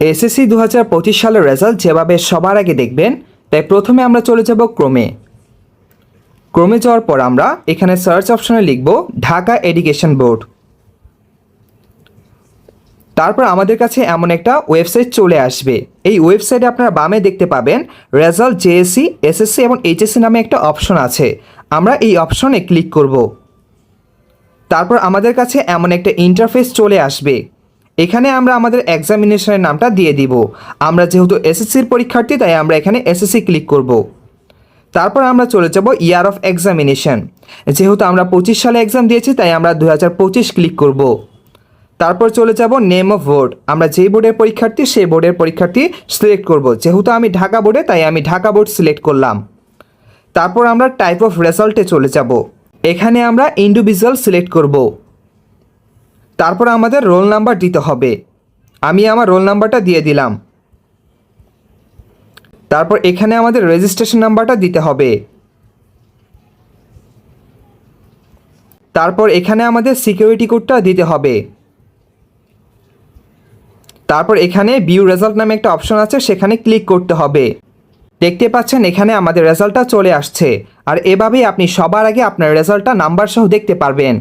SSC দু হাজার পঁচিশ সালের রেজাল্ট যেভাবে সবার আগে দেখবেন, তাই প্রথমে আমরা চলে যাব ক্রমে। ক্রমে যাওয়ার পর আমরা এখানে সার্চ অপশনে লিখব ঢাকা এডুকেশন বোর্ড। তারপর আমাদের কাছে এমন একটা ওয়েবসাইট চলে আসবে। এই ওয়েবসাইটে আপনারা বামে দেখতে পাবেন রেজাল্ট জেএসসি, এসএসসি এবং এইচএসসি নামে একটা অপশন আছে। আমরা এই অপশনে ক্লিক করব। তারপর আমাদের কাছে এমন একটা ইন্টারফেস চলে আসবে। এখানে আমরা আমাদের এক্সামিনেশনের নামটা দিয়ে দিব। আমরা যেহেতু এসএসসির পরীক্ষার্থী, তাই আমরা এখানে এসএসসি ক্লিক করব। তারপর আমরা চলে যাব ইয়ার অফ এক্সামিনেশন যেহেতু আমরা পঁচিশ সালে এক্সাম দিয়েছি, তাই আমরা দু হাজার পঁচিশ ক্লিক করব। তারপর চলে যাব নেম অফ বোর্ড আমরা যেই বোর্ডের পরীক্ষার্থী, সেই বোর্ডের পরীক্ষার্থী সিলেক্ট করব। যেহেতু আমি ঢাকা বোর্ডে তাই আমি ঢাকা বোর্ড সিলেক্ট করলাম। তারপর আমরা টাইপ অফ রেজাল্টে চলে যাব। এখানে আমরা ইন্ডিভিজুয়াল সিলেক্ট করব। তারপর আমাদের রোল নাম্বার দিতে হবে। আমি আমার রোল নাম্বারটা দিয়ে দিলাম। তারপর এখানে আমাদের রেজিস্ট্রেশন নাম্বারটা দিতে হবে। তারপর এখানে আমাদের সিকিউরিটি কোডটা দিতে হবে। তারপর এখানে ভিউ রেজাল্ট নামে একটা অপশন আছে, সেখানে ক্লিক করতে হবে। দেখতে পাচ্ছেন এখানে আমাদের রেজাল্টটা চলে আসছে। আর এভাবেই আপনি সবার আগে আপনার রেজাল্টটা নাম্বার সহ দেখতে পারবেন।